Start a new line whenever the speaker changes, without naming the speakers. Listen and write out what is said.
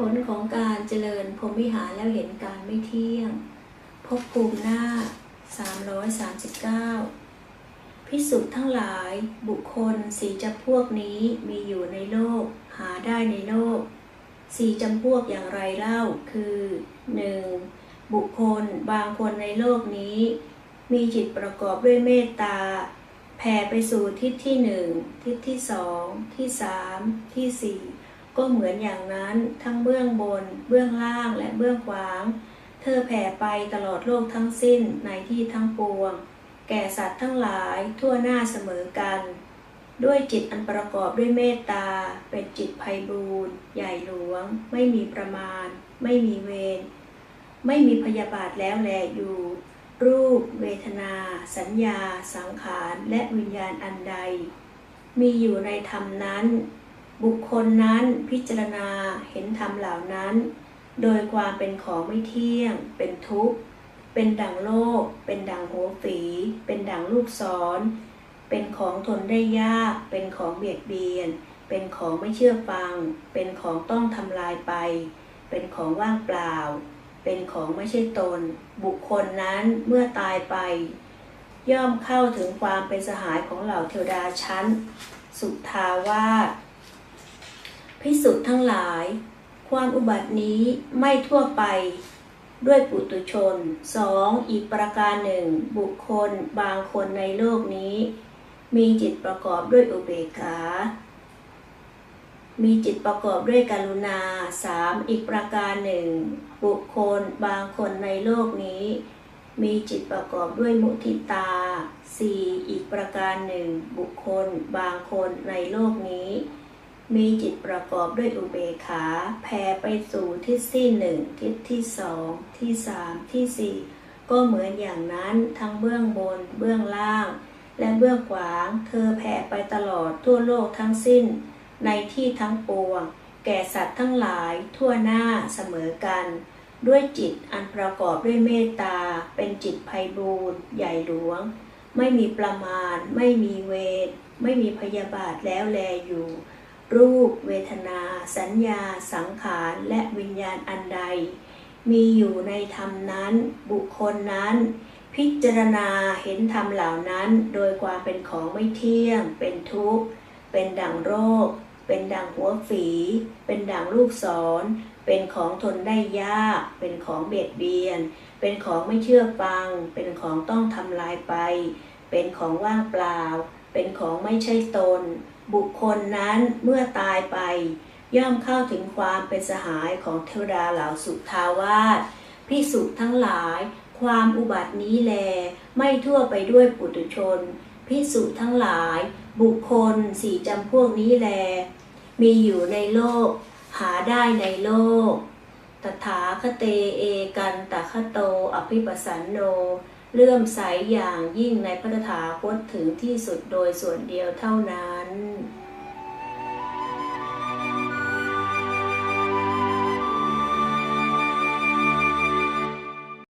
ผลของการเจริญพรหมวิหารแล้วเห็นการไม่เที่ยงพบภูมิหน้า 339 พิสุทั้งหลายบุคคลสี่จำพวกนี้มีอยู่ในโลก หาได้ในโลกสี่จำพวกอย่างไรเล่าคือ 1. บุคคลบางคนในโลกนี้ มีจิตประกอบด้วยเมตตา แผ่ไปสู่ทิศที่หนึ่งทิศที่สองที่สามที่สี่ ก็เหมือนอย่างนั้นทั้งเบื้องบน เบื้องล่างและเบื้องขวาง เธอแผ่ไปตลอดโลกทั้งสิ้นในที่ทั้งปวง แก่สัตว์ทั้งหลายทั่วหน้าเสมอกัน ด้วยจิตอันประกอบด้วยเมตตา เป็นจิตไพบูรณ์ใหญ่หลวง ไม่มีประมาณ ไม่มีเวรไม่มีพยาบาทแล้วแลอยู่ รูป เวทนา สัญญา สังขาร และวิญญาณอันใด มีอยู่ในธรรมนั้น บุคคลนั้นพิจารณาเห็นธรรมเหล่านั้น โดยความเป็นของไม่เที่ยง เป็นทุกข์ เป็นดังโลก เป็นดังหัวฝี เป็นดังลูกศร เป็นของทนได้ยาก เป็นของเบียดเบียน เป็นของไม่เชื่อฟัง เป็นของต้องทำลายไป เป็นของว่างเปล่า เป็นของไม่ใช่ตน บุคคลนั้นเมื่อตายไป ย่อมเข้าถึงความเป็นสหายของเหล่าเทวดาชั้น สุทาวาส พิสุทธ์ทั้งหลาย ความอุบัตินี้ไม่ทั่วไป ด้วยปุตุชนสองอีกประการหนึ่ง บุคคลบางคนในโลกนี้ มีจิตประกอบด้วยอุเบกขา มีจิตประกอบด้วยกรุณาสามอีกประการหนึ่ง บุคคลบางคนในโลกนี้มีจิตประกอบด้วยมุทิตาสี่อีกประการหนึ่ง บุคคลบางคนในโลกนี้ มีจิตประกอบด้วยอุเบกขาแผ่ไปสู่ทิศที่หนึ่งทิศที่สองที่สามที่สี่ก็เหมือนอย่างนั้นทั้งเบื้องบน เบื้องล่าง และเบื้องขวาง เธอแผ่ไปตลอดทั่วโลกทั้งสิ้น ในที่ทั้งปวง แก่สัตว์ทั้งหลายทั่วหน้าเสมอกัน ด้วยจิตอันประกอบด้วยเมตตา เป็นจิตไพบูรณ์ใหญ่หลวง ไม่มีประมาณ ไม่มีเวรไม่มีพยาบาทแล้วแลอยู่ รูป เวทนา สัญญา สังขารและวิญญาณอันใด มีอยู่ในธรรมนั้น บุคคลนั้น พิจารณาเห็นธรรมเหล่านั้น โดยความเป็นของไม่เที่ยง เป็นทุกข์ เป็นดังโรค เป็นดังหัวฝี เป็นดังลูกศร เป็นของทนได้ยาก เป็นของเบียดเบียน เป็นของไม่เชื่อฟัง เป็นของต้องทำลายไป เป็นของว่างเปล่า เป็นของไม่ใช่ตน บุคคลนั้นเมื่อตายไป ย่อมเข้าถึงความเป็นสหายของเทวดาเหล่าสุทาวาสพิสุทั้งหลาย ความอุบัตินี้แล ไม่ทั่วไปด้วยปุถุชนพิสุทั้งหลาย บุคคลสี่จำพวกนี้แล มีอยู่ในโลก หาได้ในโลก ตถาคเตเอกันตคโต อภิปสันโน เลื่อมใสอย่างยิ่งในพระตถาคตถึงที่สุดโดยส่วนเดียวเท่านั้น